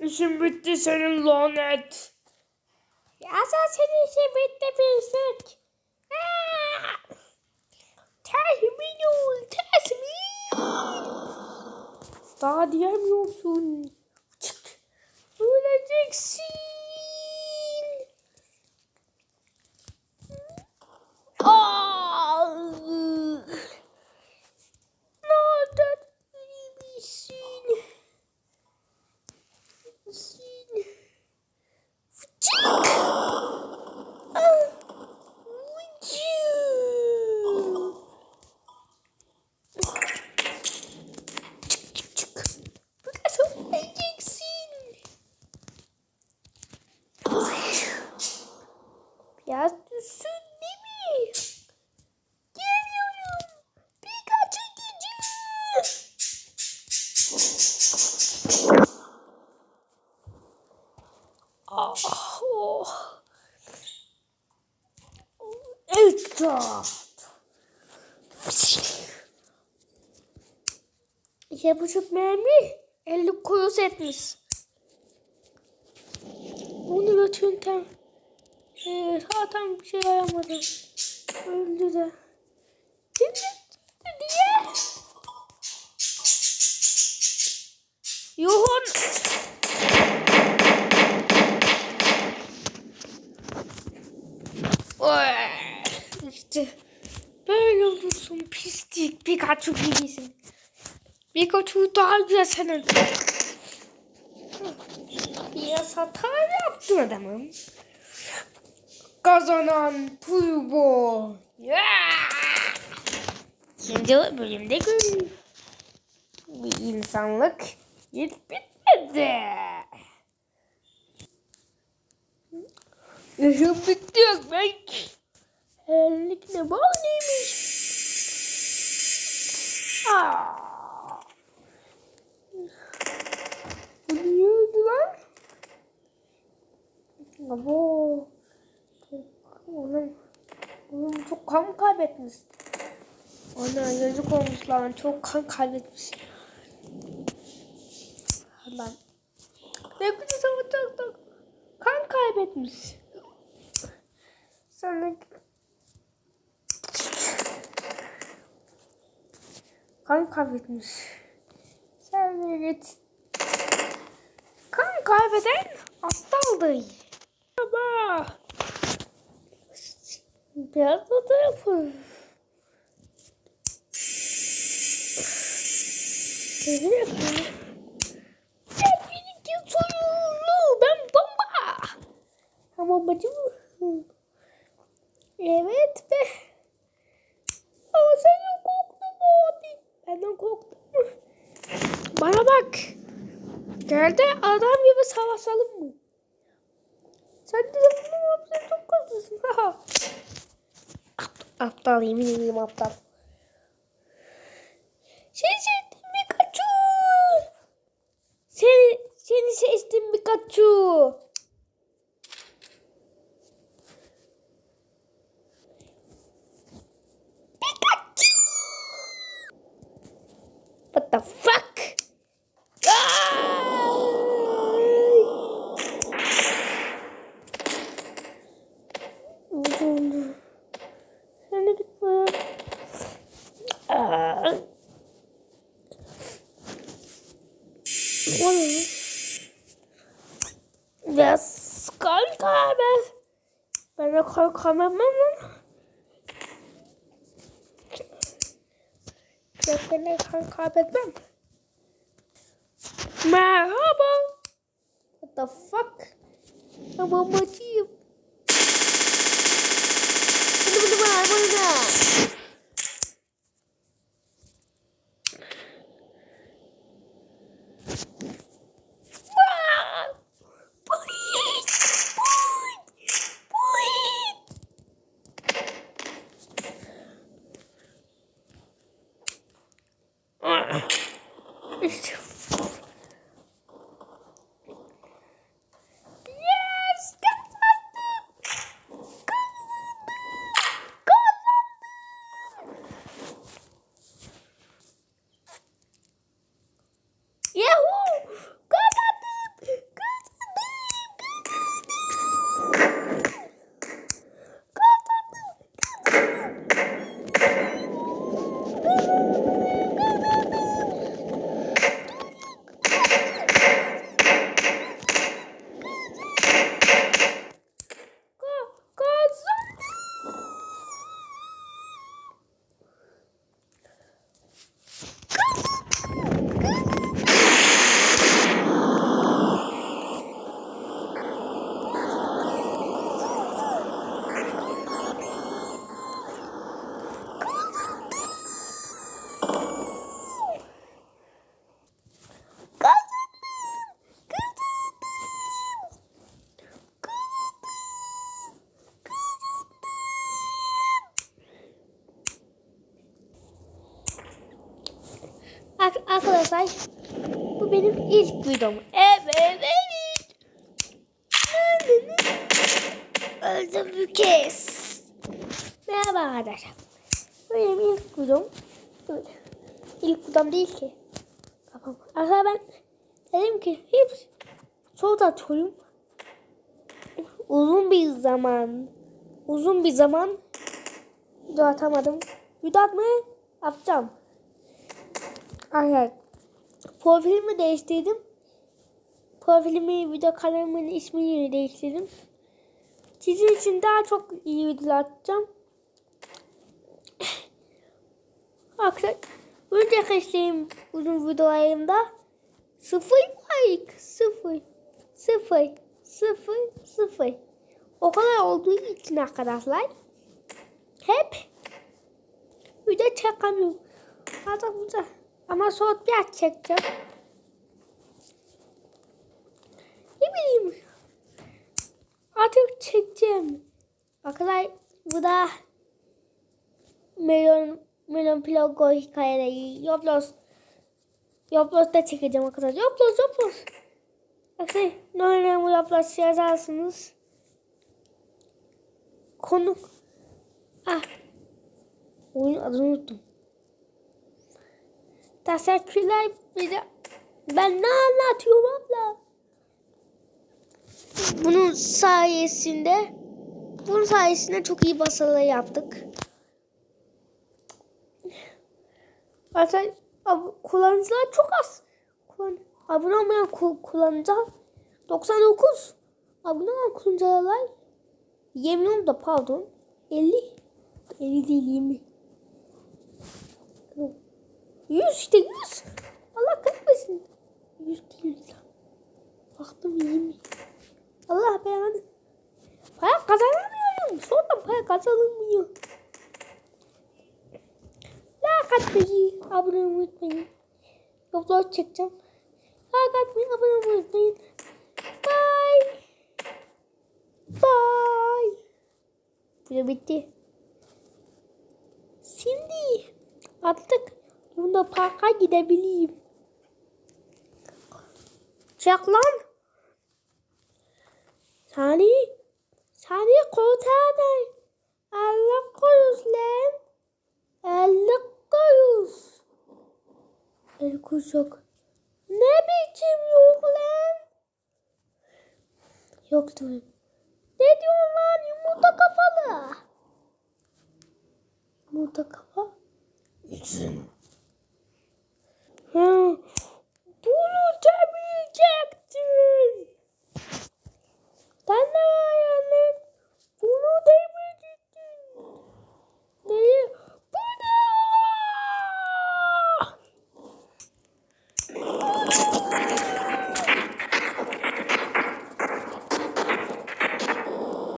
İşin bitti senin lanet. Ya sen senin işin bitti pislik. Tahmin ol, tahmin. Daha diyemiyorsun. Biraz düşsün değil mi? Geliyorum. Pikachu gücü. Ah, oh. Evet. İki buçuk mermi 50 kuyus etmiş. Onu götürürken e, zaten bir şey ayamadı. Öldü de. Şimdi diye. Yuhun. Oy, İşte böyle olursun pislik Pikachu gibisin. Pikachu daha güzel senin. Biraz hata yaptın adamım. Kazanan Turbo. Yeah! Şimdi bölümde. Bir insanlık hiç bitmedi. İşin bitti ekmek. Ellik ne bal neymiş? Bu niye öldü lan? Abo. Oğlum, oğlum çok kan kaybetmiş. Ana yazık olmuş lan. Çok kan kaybetmiş. Lan. Ne güzel savaşacak da kan kaybetmiş. Sonra kan kaybetmiş. Sen de git. Kan kaybeden aptaldı. Baba. Biraz da tarafı. Evet. Ben benimki soyulu. Ben bomba. Ha bombacı? Evet be. Ama sen korktun abi. Benden korktun mu? Bana bak. Gel de adam gibi savaşalım mı? Sen de bunu yapsan çok kızısın. Aptal yemin ederim aptal. Seni seçtim Pikachu. Seni, seni seçtim. Pikachu. What the fuck? Ay! Oldu. Sen de git buraya. Aa. O ne? Biraz kanka ben. Ben de kalkamam ama. Ben de kan kaybetmem. Merhaba. What the fuck? Ben bombacıyım. Bunu bunu bana bunu İşte. Arkadaşlar. Bu benim ilk videom. Evet evet. Öldüm bir kez. Merhaba arkadaşlar. Benim ilk videom. İlk videom değil ki. Tamam. Arkadaşlar ben dedim ki hep soğut atıyorum. Uzun bir zaman. Uzun bir zaman video atamadım. Video atmayı yapacağım. Aynen. Profilimi değiştirdim. Profilimi, video kanalımın ismini değiştirdim. Sizin için daha çok iyi videolar atacağım. Arkadaşlar, önceki istediğim uzun videolarımda sıfır like, sıfır, sıfır, sıfır, sıfır. O kadar olduğu için arkadaşlar hep video çekemiyorum. Artık burada ama son bir çekeceğim. Ne bileyim. Artık çekeceğim. Arkadaşlar bu da milyon milyon pilogo hikayeleri Yoplos Yoplos'ta çekeceğim arkadaşlar. Yoplos Yoplos. Arkadaşlar ne önemli Yoplos yazarsınız. Konu Ah. Oyun adını unuttum. Teşekkürler. Ben ne anlatıyorum abla? Bunun sayesinde bunun sayesinde çok iyi başarılar yaptık. Zaten kullanıcılar çok az. Kullan abone olmayan ku- kullanıcılar 99. Abone olan kullanıcılar 20 da pardon 50. 50 değil 20. 100 işte 100. Allah kahretmesin. 100 değil. Baktım 20. Allah belanı. Para kazanamıyorum. Sonradan para kazanılmıyor. Like atmayı, abone olmayı unutmayın. Yollar çekeceğim. Like atmayı, abone olmayı unutmayın. Bye. Bye. Video bitti. Şimdi artık bunda parka gidebileyim. Çek lan. Sani. Sani kurtar. Allah korusun lan. Allah korusun. El kuşak. Ne biçim yok lan? Yoktu. Ne diyorsun lan yumurta kafalı? Yumurta kafa. Ha,